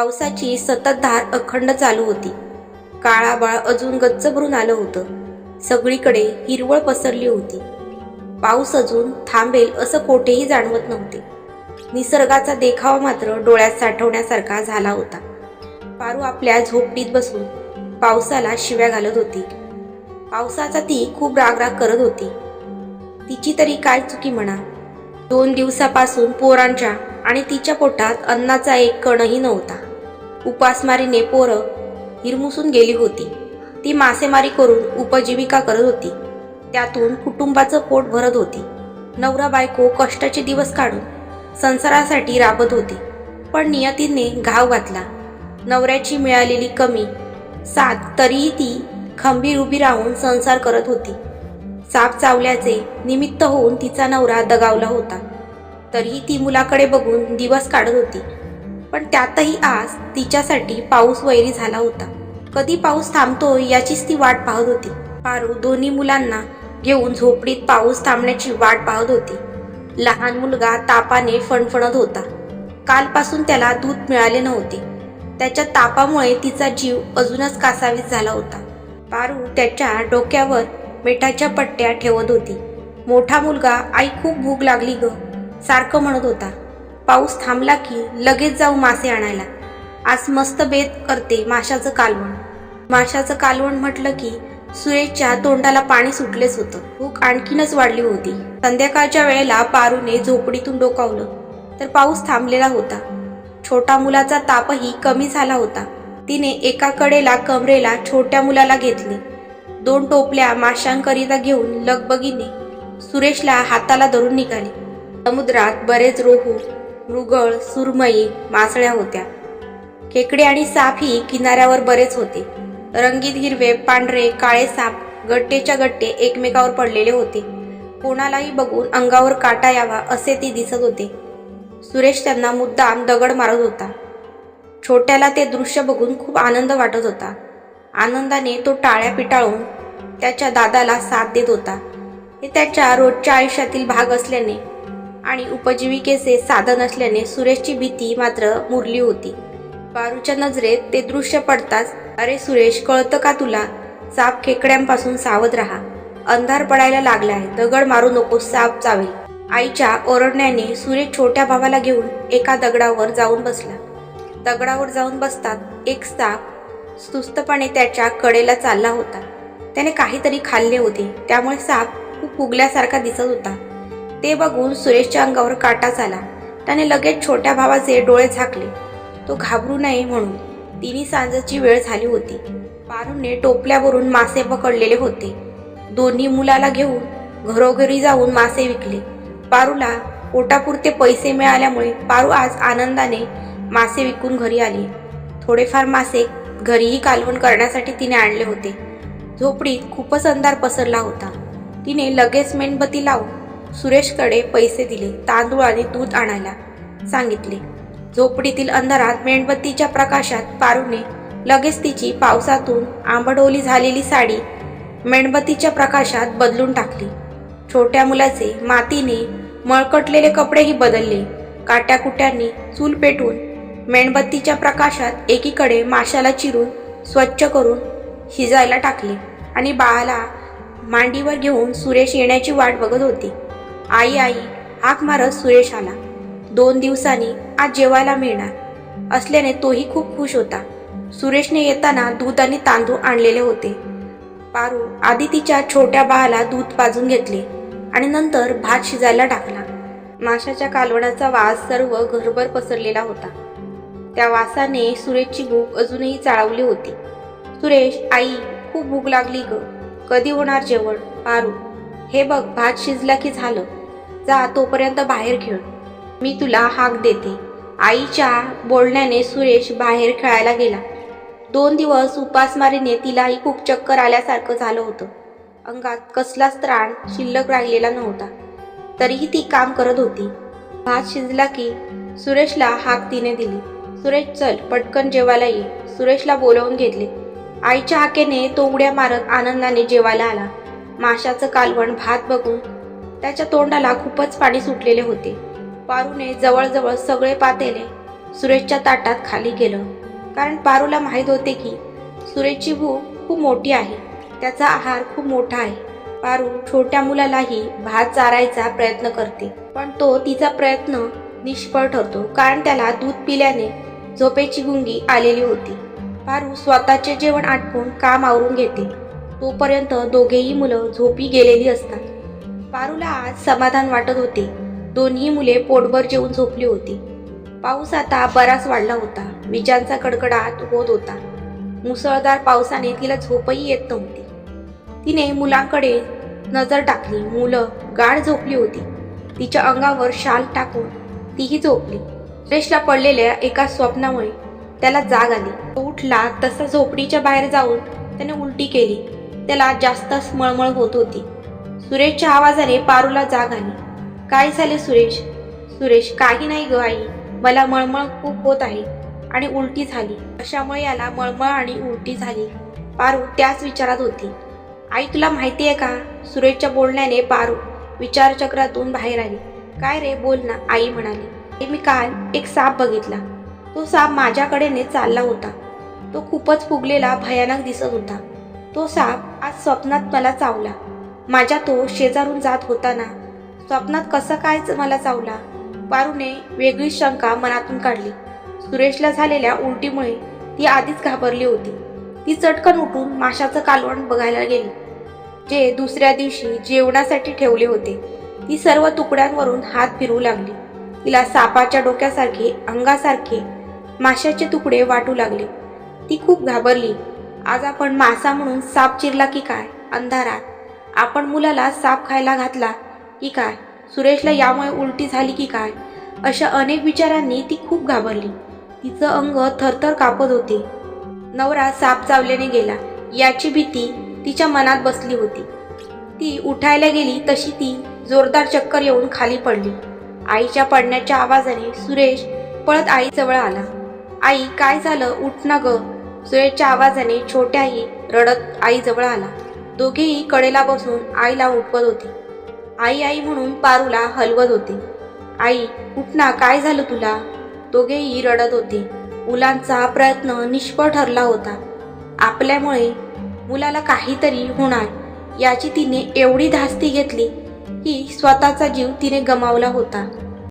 पावसाची सततधार अखंड चालू होती. काळाबाळ अजून गच्च भरून आलं होतं. सगळीकडे हिरवळ पसरली होती. पाऊस अजून थांबेल असं कोठेही जाणवत नव्हते. निसर्गाचा देखावा मात्र डोळ्यात साठवण्यासारखा झाला होता. पारू आपल्या झोपडीत बसून पावसाला शिव्या घालत होती. पावसाचा ती खूप रागराग करत होती. तिची तरी काय चुकी म्हणा. दोन दिवसापासून पोरांच्या आणि तिच्या पोटात अन्नाचा एक कणही नव्हता. उपासमारीने पोरं हिरमुसून गेली होती. ती मासेमारी करून उपजीविका करत होती. त्यातून कुटुंबाचं पोट भरत होती. नवरा बायको कष्टाचे दिवस काढून संसारासाठी राबत होती. पण नियतीने घाव घातला. नवऱ्याची मिळालेली कमी साथ तरीही ती खंबीर उभी राहून संसार करत होती. साप चावल्याचे निमित्त होऊन तिचा नवरा दगावला होता. तरीही ती मुलाकडे बघून दिवस काढत होती. पण त्यातही आज तिच्यासाठी पाऊस वैरी झाला होता. कधी पाऊस थांबतो याचीच ती वाट पाहत होती. पारू दोन्ही मुलांना घेऊन झोपडीत पाऊस थांबण्याची वाट पाहत होती. लहान मुलगा तापाने फणफणत होता. कालपासून त्याला दूध मिळाले नव्हते. त्याच्या तापामुळे तिचा जीव अजूनच कासावीस झाला होता. पारू त्याच्या डोक्यावर मिठाच्या पट्ट्या ठेवत होती. मोठा मुलगा आई खूप भूक लागली ग सारखं म्हणत होता. पाऊस थांबला की लगेच जाऊ मासे आणायला. आज मस्त बेत करते माशाचं कालवण. माशाचं कालवण म्हटलं की सुरेशच्या तोंडाला पाणी सुटलेच होतं. भूक आणखीनच वाढली होती. संध्याकाळच्या वेळेला पारूने झोपडीतून डोकावलं. तर पाऊस थांबलेला होता. छोटा मुलाचा तापही कमी झाला होता. तिने एका कडेला कमरेला छोट्या मुलाला घेतले. दोन टोपल्या माशांकरिता घेऊन लगबगीने सुरेशला हाताला धरून निघाले. समुद्रात बरेच रोहू मृगळ सुरमई मासळ्या होत्या. खेकडे आणि सापही किनाऱ्यावर बरेच होते. रंगीत हिरवे पांढरे काळे साप गट्टेच्या गट्टे एकमेकावर पडलेले होते. कोणालाही बघून अंगावर काटा यावा असे ते दिसत होते. सुरेश त्यांना मुद्दाम दगड मारत होता. छोट्याला ते दृश्य बघून खूप आनंद वाटत होता. आनंदाने तो टाळ्या पिटाळून त्याच्या दादाला साथ देत होता. हे त्याच्या रोजच्या आयुष्यातील भाग असल्याने आणि उपजीविकेचे साधन असल्याने सुरेशची भीती मात्र मुरली होती. पारूच्या नजरेत ते दृश्य पडताच अरे सुरेश कळतं का तुला? साप खेकड्यांपासून सावध राहा. अंधार पडायला लागलाय. दगड मारू नको साप चावेल. आईच्या ओरडण्याने सुरेश छोट्या भावाला घेऊन एका दगडावर जाऊन बसला. दगडावर जाऊन बसतात एक साप सुस्तपणे त्याच्या कडेला चालला होता. त्याने काहीतरी खाल्ले होते. त्यामुळे साप खूप फुगल्यासारखा दिसत होता. ते बघून सुरेशच्या अंगावर काटाच आला त्याने लगेच छोट्या भावाचे डोळे झाकले. तो घाबरू नये म्हणून तिन्ही सांजची वेळ झाली होती. पारूने टोपल्यावरून मासे पकडलेले होते. दोन्ही मुलाला घेऊन घरोघरी जाऊन मासे विकले. पारूला पोटापुरते पैसे मिळाल्यामुळे पारू आज आनंदाने मासे विकून घरी आली. थोडेफार मासे घरीही कालवण करण्यासाठी तिने आणले होते. झोपडीत खूपच अंधार पसरला होता. तिने लगेच मेणबत्ती लावून सुरेशकडे पैसे दिले तांदूळ आणि दूध आणायला. सांगितले झोपडीतील अंधारात मेणबत्तीच्या प्रकाशात पारूने लगेच तिची पावसातून आंबडोली झालेली साडी मेणबत्तीच्या प्रकाशात बदलून टाकली. छोट्या मुलाचे मातीने मळकटलेले कपडेही बदलले. काट्याकुट्यांनी चूल पेटून मेणबत्तीच्या प्रकाशात एकीकडे माशाला चिरून स्वच्छ करून शिजायला टाकले आणि बाळाला मांडीवर घेऊन सुरेश येण्याची वाट बघत होती. आई आई हाक मारत सुरेश आला दोन दिवसांनी आज जेवायला मिळणार. असल्याने तोही खूप खुश होता. सुरेशने येताना दूध आणि तांदूळ आणलेले होते. पारू आधी तिच्या छोट्या बाळाला दूध पाजून घेतले आणि नंतर भात शिजायला टाकला. माशाच्या कालवणाचा वास सर्व घरभर पसरलेला होता. त्या वासाने सुरेशची भूक अजूनही चाळवली होती. सुरेश आई खूप भूक लागली ग. कधी होणार जेवण? पारू हे बघ भात शिजला की झालं. जा तोपर्यंत बाहेर खेळ. मी तुला हाक देते. आईच्या बोलण्याने सुरेश बाहेर खेळायला गेला. दोन दिवस उपासमारीने तिलाही खूप चक्कर आल्यासारखं झालं होतं. अंगात कसलाच त्राण शिल्लक राहिलेला नव्हता. तरीही ती काम करत होती. भात शिजला की सुरेशला हाक तिने दिली. सुरेश चल पटकन जेवायला ये. सुरेशला बोलवून घेतले. आईच्या हाकेने तो उड्या मारत आनंदाने जेवायला आला. माशाचं कालवण भात बघून त्याच्या तोंडाला खूपच पाणी सुटलेले होते. पारूने जवळजवळ सगळे पातेले सुरेशच्या ताटात खाली केलं कारण पारूला माहीत होते की सुरेशची भूक खूप मोठी आहे. त्याचा आहार खूप मोठा आहे. पारू छोट्या मुलालाही भात चारायचा प्रयत्न करते. पण तो तिचा प्रयत्न निष्फळ ठरतो. कारण त्याला दूध पिल्याने झोपेची गुंगी आलेली होती. पारू स्वतःचे जेवण आटपून काम आवरून घेते. तोपर्यंत दोघेही मुलं झोपी गेलेली असतात. पारूला आज समाधान वाटत होते. दोन्ही मुले पोटभर जेवून झोपली होती. पाऊस आता बराच वाढला होता. विजांचा कडकडाट होत होता. मुसळधार पावसाने तिला झोपही येत नव्हती. तिने मुलांकडे नजर टाकली. मुलं गाढ झोपली होती. तिच्या अंगावर शाल टाकून तीही झोपली. सुरेशला पडलेल्या एका स्वप्नामुळे त्याला जाग आली. तो उठला तसा झोपडीच्या बाहेर जाऊन त्याने उलटी केली. त्याला जास्तच मळमळ होत होती. सुरेशच्या आवाजाने पारूला जाग आली. काय झाले सुरेश? सुरेश काही नाही ग आई. मला मळमळ खूप होत आहे आणि उलटी झाली. अशामुळे याला मळमळ आणि उलटी झाली. पारू त्याच विचारात होती. आई तुला माहिती आहे का? सुरेशच्या बोलण्याने पारू विचारचक्रातून बाहेर आली. काय रे? बोल ना आई म्हणाली. मी काल एक साप बघितला. तो साप माझ्याकडेने चालला होता. तो खूपच फुगलेला भयानक दिसत होता. तो साप आज स्वप्नात मला चावला. माझ्या तो शेजारून जात होता ना स्वप्नात कसं कायच मला चावला. पारूने वेगळी शंका मनातून काढली. सुरेशला झालेल्या उलटीमुळे ती आधीच घाबरली होती. ती चटकन उठून माशाचं कालवण बघायला गेली. जे दुसऱ्या दिवशी जेवणासाठी ठेवले होते. ती सर्व तुकड्यांवरून हात फिरवू लागली. तिला सापाच्या डोक्यासारखे अंगासारखे माशाचे तुकडे वाटू लागले. ती खूप घाबरली. आज आपण मासा म्हणून साप चिरला की काय? अंधारात. आपण मुलाला साप खायला घातला की काय? सुरेशला यामुळे उलटी झाली की काय? अशा अनेक विचारांनी ती खूप घाबरली. तिचं अंग थरथर कापत होते. नवरा साप चावल्याने गेला. याची भीती तिच्या मनात बसली होती. ती उठायला गेली तशी ती जोरदार चक्कर येऊन खाली पडली. आईच्या पडण्याच्या आवाजाने सुरेश पळत आईजवळ आला. आई काय झालं? उठ ना ग. सुरेशच्या आवाजाने छोट्याही रडत आईजवळ आला. दोघेही कडेला बसून आईला उठवत होते. आई आई म्हणून पारूला हलवत होते. आई उठना काय झालं तुला? दोघेही रडत होते. मुलांचा प्रयत्न निष्फळ ठरला होता. आपल्यामुळे मुलाला काहीतरी होणार याची तिने एवढी धास्ती घेतली की स्वतःचा जीव तिने गमावला होता.